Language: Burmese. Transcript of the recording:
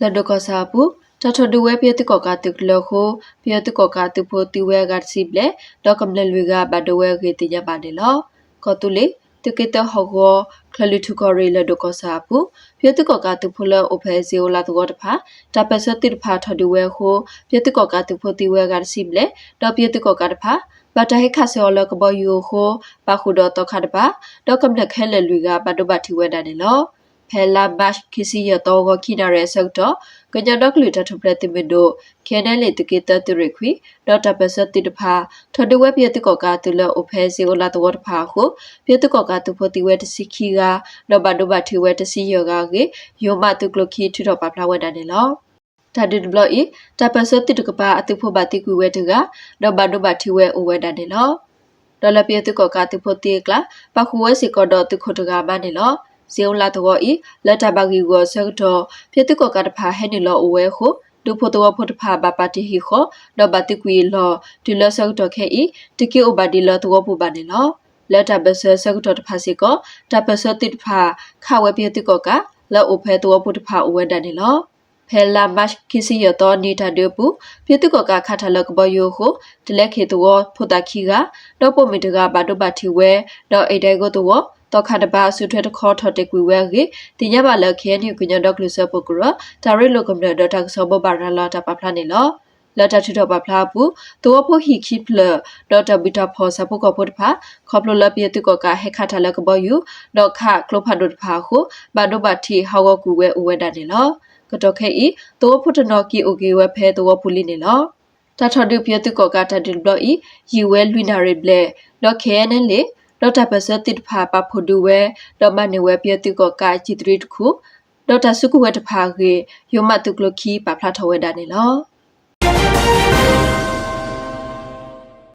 လက်ဒကစာပူတထဒူဝဲပြတိကောကတုကလခိုပြတိကောကတုဖိုတီဝဲကစီပလေဒေါကမလလွေကဘဒဝဲကေတညပါနေလောကောတုလေတကေတဟောကောခလီထုကောရီလက်ဒကစာပူပြတိကောကတုဖိုလအိုဖဲဇီယိုလာတောတဖာတပစတိတဖာထဒူဝဲခိုပြတိကောကတုဖိုတီဝဲကစီပလေဒေါပြတိကောကတဖာဘတ်တဟိခါဆေောလကဘယူခိုပါခုဒတခတ်ပါဒေါကမလခဲလလွေကဘဒဘတိဝဲဒနေလော ဖဲလာဘတ်ခီစီရတော့ကိုခိနာရဲဆောက်တော့ကညတော့ကလူတထပလက်တိမတို့ခဲနဲလေတကေတတူရခွေဒေါ်တာပစတိတဖာထဒဝဲပြတကောကတူလအိုဖဲစီအိုလာတော့တဖာဟုပြတကောကတူဖိုတီဝဲတစီခီကလောဘဒဘတီဝဲတစီယောဂကေယောမတုကလခီထထပပလာဝဲတနေလောတာဒစ်ဘလော့ဤတပစတိတကပါအတုဖို့ဘာတိကွေဝဲတကလောဘဒဘတီဝဲအိုဝဲတနေလောဒေါ်လာပြတကောကတူဖိုတီကလာပခုဝဲစီကောတော့တုခထကမနေလော ဇေယလာတော့ဤလက်တဘဂီကိုဆက်တော့ပြတိကောကတဖာဟဲနေလောအဝဲဟုဒုဖို့တော့ဖို့တဖာဘပါတိဟီခောတော့ဘတိကွေလောဒီလဆက်တော့ခဲဤတကိအိုဘာဒီလောတော့ဖို့ပါနေလောလက်တဘဆဆက်တော့တဖာစီကောတပစတိတဖာခဝဲပြတိကောကလောအိုဖဲတော့ဖို့တဖာအဝဲတနေလောဖဲလာမတ်ခီစီရတော့နေတာဒေပူပြတိကောကခထလကဘယောဟုတလက်ခေတော့ဖို့တခီကတော့ပုံမီတကဘာတော့ဘာတီဝဲတော့အိတ်တဲကိုတော့ တော့ခါတပါဆူထွဲတခေါ်ထတ်တကွေဝဲကေတင်ရပါလခဲနေကညဒေါကလဆပကရတာရီလိုကမ္ဘာဒတာဆောဘဘာရလာတာပပလာနေလောလတ်တထထပပလာဘူးတောဖို့ဟီခိပလဒေါ်တာဘီတာဖောဆပ်ကဖို့တဖာခေါပလလပြတိကကဟက်ခထလကဘယူဒေါခကလဖတ်ဒုတဖာခုဘာဒိုဘတီဟောဝကူဝဲအဝဲတာနေလောကတော့ခဲဤတောဖို့တနော်ကီအိုကေဝဲဖဲတောဖူလီနေလောတထဒုပြတိကကတဒင်ဘလီယူဝဲလွိနာရီဘလေလောခဲနဲလေ ဒေါက်တာပစတိတဖာပဖို့ဒူဝဲဒေါမနေဝဲပြတိကကာချီတရီတခုဒေါက်တာစုကုဝဲတဖာကေယမတုကလခီပဖလာထဝဲဒါနေလော